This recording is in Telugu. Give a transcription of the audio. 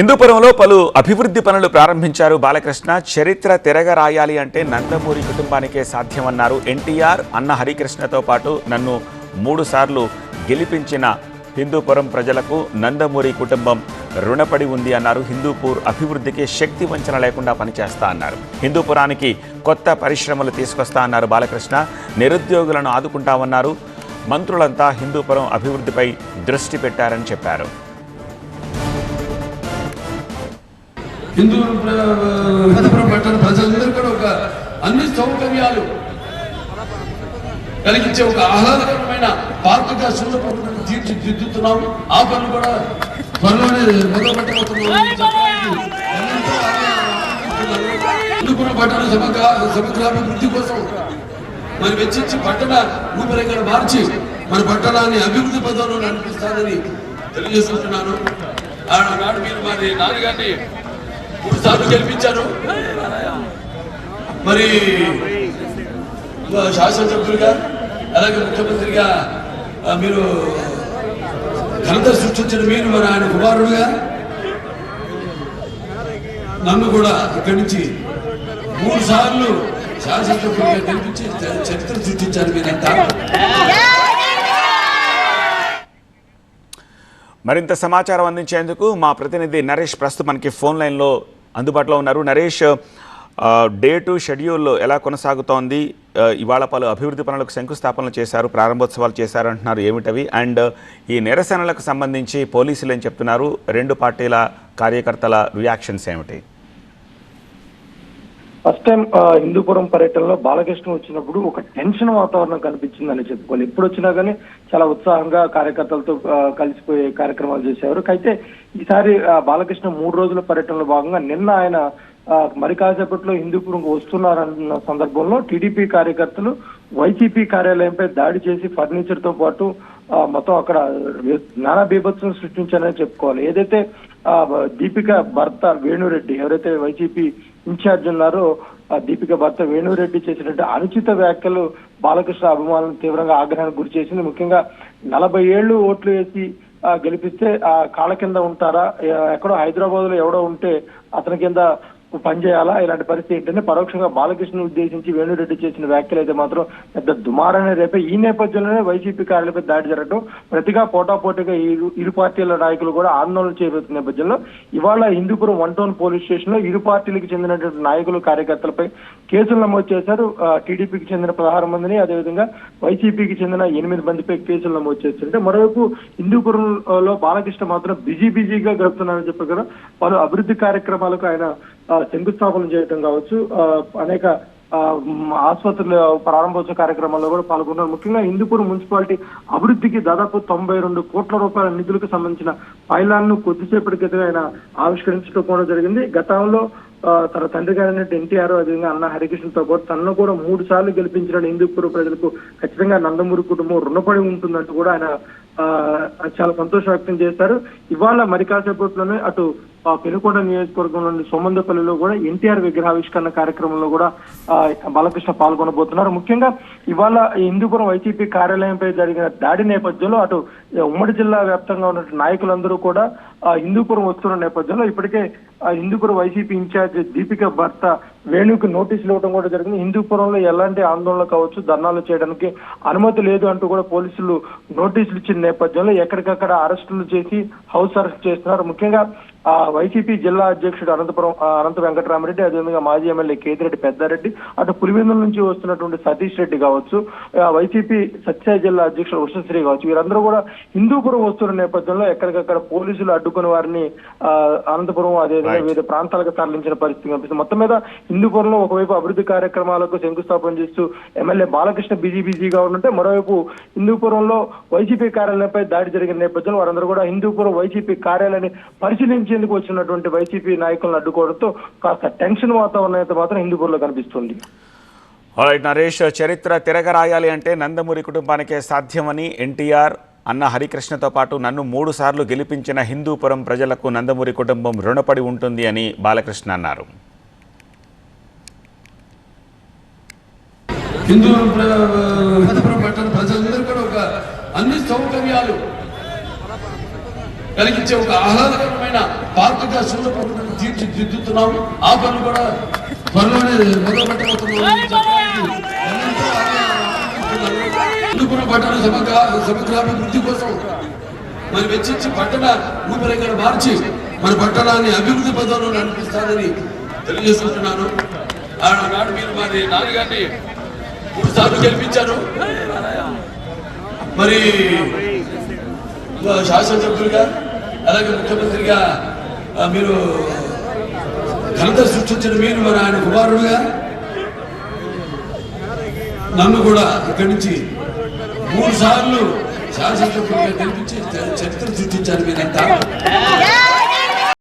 హిందూపురంలో పలు అభివృద్ధి పనులు ప్రారంభించారు బాలకృష్ణ. చరిత్ర తిరగ రాయాలి అంటే నందమూరి కుటుంబానికే సాధ్యమన్నారు ఎన్టీఆర్. అన్న హరికృష్ణతో పాటు నన్ను మూడుసార్లు గెలిపించిన హిందూపురం ప్రజలకు నందమూరి కుటుంబం రుణపడి ఉంది అన్నారు. హిందూపూర్ అభివృద్ధికి శక్తి వంచన లేకుండా పనిచేస్తా అన్నారు. హిందూపురానికి కొత్త పరిశ్రమలు తీసుకొస్తా అన్నారు బాలకృష్ణ. నిరుద్యోగులను ఆదుకుంటామన్నారు. మంత్రులంతా హిందూపురం అభివృద్ధిపై దృష్టి పెట్టారని చెప్పారు. హిందూ హిందూపురం పట్టణ ప్రజలందరూ కూడా ఒక అన్ని సౌకర్యాలు కలిగించే ఒక ఆహ్లాదకరమైన పార్కుగా సూర్యపట్టును తీర్చిదిద్దుతున్నాం ఆ పనులు కూడా త్వరలోనే మొదలుపెట్టబోతున్నాం పట్టణ సమగ్ర సమగ్రాభివృద్ధి కోసం మరి వెచ్చించి పట్టణ రూపురేఖలు మార్చి మన పట్టణాన్ని అభివృద్ధి పదంలో నడిపిస్తానని తెలియజేసుకుంటున్నాను. ఆనాడు మీరు మరి నాన్నగారిని మూడు సార్లు గెలిపించారు. మరి శాసనసభ్యులుగా అలాగే ముఖ్యమంత్రిగా మీరు ఘనత సృష్టించిన మీరు మరి ఆయన కుమారుడుగా నన్ను కూడా ఇక్కడి నుంచి మూడు సార్లు శాసనసభ్యులుగా గెలిపించి చరిత్ర సృష్టించారు మీరంతా మరింత సమాచారం అందించేందుకు మా ప్రతినిధి నరేష్ ప్రస్తుతం మనకి ఫోన్ లైన్లో అందుబాటులో ఉన్నారు. నరేష్ డే టు షెడ్యూల్ ఎలా కొనసాగుతోంది? ఇవాళ పలు అభివృద్ధి పనులకు శంకుస్థాపనలు చేశారు ప్రారంభోత్సవాలు చేశారు అంటున్నారు ఏమిటవి? అండ్ ఈ నిరసనలకు సంబంధించి పోలీసులు ఏం చెప్తున్నారు? రెండు పార్టీల కార్యకర్తల రియాక్షన్స్ ఏమిటి? ఫస్ట్ టైం హిందూపురం పర్యటనలో బాలకృష్ణ వచ్చినప్పుడు ఒక టెన్షన్ వాతావరణం కనిపించిందని చెప్పుకోవాలి. ఎప్పుడు వచ్చినా కానీ చాలా ఉత్సాహంగా కార్యకర్తలతో కలిసిపోయే కార్యక్రమాలు చేసేవారు. అయితే ఈసారి బాలకృష్ణ మూడు రోజుల పర్యటనలో భాగంగా నిన్న ఆయన మరి కాసేపట్లో హిందూపురం వస్తున్నారన్న సందర్భంలో టీడీపీ కార్యకర్తలు వైసీపీ కార్యాలయంపై దాడి చేసి ఫర్నిచర్తో పాటు మొత్తం అక్కడ నానా బీభత్సం సృష్టించారని చెప్పుకోవాలి. ఏదైతే దీపిక భర్త వేణురెడ్డి ఎవరైతే వైసీపీ ఇన్ఛార్జ్ ఉన్నారు ఆ దీపిక భర్త వేణురెడ్డి చేసినట్టు అనుచిత వ్యాఖ్యలు బాలకృష్ణ అభిమానులను తీవ్రంగా ఆగ్రహానికి గురి చేసింది. ముఖ్యంగా నలభై ఏళ్ళు ఓట్లు వేసి గెలిపిస్తే ఆ కాళ్ళ కింద ఉంటారా? ఎక్కడో హైదరాబాద్లో ఎవడో ఉంటే అతని కింద పనిచేయాలా? ఇలాంటి పరిస్థితి ఏంటంటే పరోక్షంగా బాలకృష్ణ ఉద్దేశించి వేణురెడ్డి చేసిన వ్యాఖ్యలు అయితే మాత్రం పెద్ద దుమారనే రేపే ఈ నేపథ్యంలోనే వైసీపీ కార్యాలయపై దాడి జరగడం ప్రతిగా పోటాపోటీగా ఇరు ఇరు పార్టీల నాయకులు కూడా ఆందోళన చేయబోతున్న నేపథ్యంలో ఇవాళ హిందూపురం వన్ టౌన్ పోలీస్ స్టేషన్లో ఇరు పార్టీలకు చెందినటువంటి నాయకులు కార్యకర్తలపై కేసులు నమోదు చేశారు. టీడీపీకి చెందిన పదహారు మందిని అదేవిధంగా వైసీపీకి చెందిన ఎనిమిది మందిపై కేసులు నమోదు చేస్తుంటే మరోవైపు హిందూపురంలో బాలకృష్ణ మాత్రం బిజీ బిజీగా గడుపుతున్నారని చెప్పి పలు అభివృద్ధి కార్యక్రమాలకు ఆయన శంకుస్థాపన చేయడం కావచ్చు అనేక ఆ, ఆసుపత్రుల ప్రారంభోత్సవ కార్యక్రమాల్లో కూడా పాల్గొన్నారు. ముఖ్యంగా హిందూపూర్ మున్సిపాలిటీ అభివృద్ధికి దాదాపు తొంభై రెండు కోట్ల రూపాయల నిధులకు సంబంధించిన పైలాన్ను కొద్దిసేపటి క్రితం ఆయన ఆవిష్కరించడం కూడా జరిగింది. గతంలో ఆ, తన తండ్రి గారైనటువంటి ఎన్టీఆర్ అదేవిధంగా అన్న హరికృష్ణతో పాటు తనను కూడా మూడు సార్లు గెలిపించిన హిందూపూర్ ప్రజలకు ఖచ్చితంగా నందమూరి కుటుంబం రుణపడి ఉంటుందంటూ కూడా ఆయన ఆ, చాలా సంతోషం వ్యక్తం చేశారు. ఇవాళ మరి కాసేపట్లోనే అటు ఆ, పెనుకొండ నియోజకవర్గంలోని సోమందపల్లిలో కూడా ఎన్టీఆర్ విగ్రహావిష్కరణ కార్యక్రమంలో కూడా బాలకృష్ణ పాల్గొనబోతున్నారు. ముఖ్యంగా ఇవాళ హిందూపురం వైసీపీ కార్యాలయంపై జరిగిన దాడి నేపథ్యంలో అటు ఉమ్మడి జిల్లా వ్యాప్తంగా ఉన్న నాయకులందరూ కూడా ఆ, హిందూపురం వస్తున్న నేపథ్యంలో ఇప్పటికే ఆ, హిందూపురం వైసీపీ ఇన్ఛార్జ్ దీపిక భర్త వేణుకి నోటీసులు ఇవ్వడం కూడా జరిగింది. హిందూపురంలో ఎలాంటి ఆందోళన కావచ్చు ధర్నాలు చేయడానికి అనుమతి లేదు అంటూ కూడా పోలీసులు నోటీసులు ఇచ్చిన నేపథ్యంలో ఎక్కడికక్కడ అరెస్టులు చేసి హౌస్ అరెస్ట్ చేస్తున్నారు. ముఖ్యంగా వైసీపీ జిల్లా అధ్యక్షుడు అనంతపురం ఆ, అనంత వెంకటరామరెడ్డి అదేవిధంగా మాజీ ఎమ్మెల్యే కేతిరెడ్డి పెద్దారెడ్డి అటు పులివెందుల నుంచి వస్తున్నటువంటి సతీష్ రెడ్డి కావచ్చు ఆ, వైసీపీ సత్య జిల్లా అధ్యక్షుడు ఉషశ్రీ కావచ్చు వీరందరూ కూడా హిందూపురం వస్తున్న నేపథ్యంలో ఎక్కడికక్కడ పోలీసులు అడ్డుకుని వారిని ఆ, అనంతపురం అదేవిధంగా. వివిధ ప్రాంతాలకు తరలించిన పరిస్థితి కనిపిస్తుంది మొత్తం మీద హిందూపురంలో ఒకవైపు అభివృద్ధి కార్యక్రమాలకు శంకుస్థాపన చేస్తూ ఎమ్మెల్యే బాలకృష్ణ బిజీ బిజీగా ఉంటే మరోవైపు హిందూపురంలో వైసీపీ కార్యాలయంపై దాడి జరిగిన నేపథ్యంలో వారందరూ కూడా హిందూపురం వైసీపీ కార్యాలయాన్ని పరిశీలించేందుకు వచ్చినటువంటి వైసీపీ నాయకులను అడ్డుకోవడంతో కాస్త టెన్షన్ వాతావరణం అయితే మాత్రం హిందూపూర్లో కనిపిస్తుంది. రైట్ నరేష్ చరిత్ర తిరగరాయాలి అంటే నందమూరి కుటుంబానికే సాధ్యమని ఎన్టీఆర్ అన్న హరికృష్ణతో పాటు నన్ను మూడు సార్లు గెలిపించిన హిందూపురం ప్రజలకు నందమూరి కుటుంబం రుణపడి ఉంటుంది అని బాలకృష్ణ అన్నారు. హిందూ ప్రజలందరూ కూడా ఒక అన్ని సౌకర్యాలు కలిగించే ఒక ఆహ్లాదకరమైన పార్కుగా సూర్యపట్టును తీర్చిదిద్దుతున్నాం ఆ పనులు కూడా త్వరలోనే మొదలు పెట్టబోతున్నాం ఈ చెప్పడానికి ఎంతో ఆనందిస్తున్నాను. హిందూపురం పట్టణ సమగ్ర సమగ్రాభివృద్ధి కోసం మరి వెచ్చించి పట్టణ రూపురేఖలు మార్చి మన పట్టణాన్ని అభివృద్ధి పదంలో నడిపిస్తానని తెలియజేసుకుంటున్నాను. ఆనాడు మీరు మరి నాన్నగారిని మూడు సార్లు గెలిపించారు. మరి శాసనసభ్యులుగా అలాగే ముఖ్యమంత్రిగా మీరు ఘనత సృష్టించిన మీరు మరి ఆయన కుమారుడుగా? నన్ను కూడా ఇక్కడి నుంచి మూడు సార్లు శాసనసభ్యులుగా గెలిపించి చరిత్ర సృష్టించారు మీరంతా